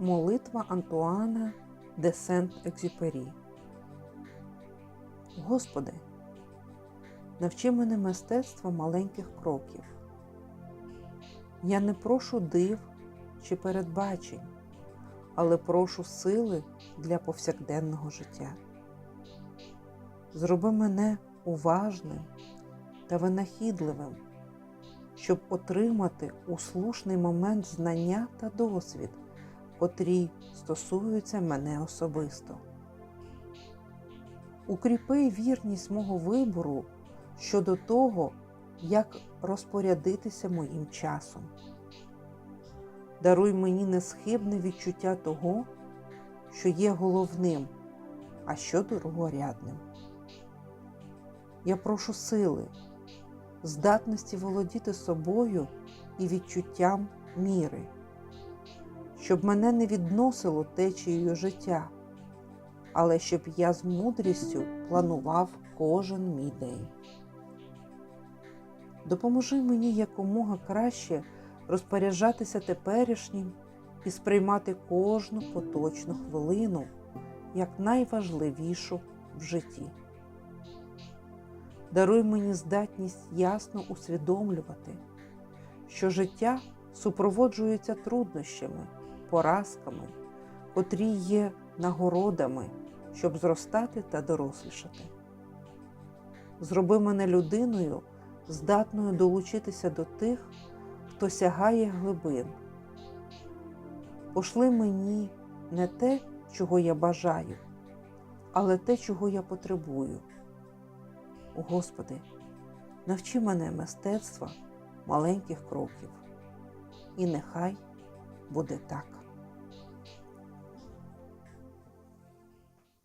Молитва Антуана де Сент-Екзюпері. Господи, навчи мене мистецтва маленьких кроків. Я не прошу див чи передбачень, але прошу сили для повсякденного життя. Зроби мене уважним та винахідливим, щоб отримати у слушний момент знання та досвід, котрі стосуються мене особисто. Укріпи вірність мого вибору щодо того, як розпорядитися моїм часом. Даруй мені несхибне відчуття того, що є головним, а що другорядним. Я прошу сили, здатності володіти собою і відчуттям міри, щоб мене не відносило течією життя, але щоб я з мудрістю планував кожен мій день. Допоможи мені якомога краще розпоряджатися теперішнім і сприймати кожну поточну хвилину як найважливішу в житті. Даруй мені здатність ясно усвідомлювати, що життя супроводжується труднощами, поразками, котрі є нагородами, щоб зростати та дорослішати. Зроби мене людиною, здатною долучитися до тих, хто сягає глибин. Пошли мені не те, чого я бажаю, але те, чого я потребую. Господи, навчи мене мистецтва маленьких кроків, і нехай буде так.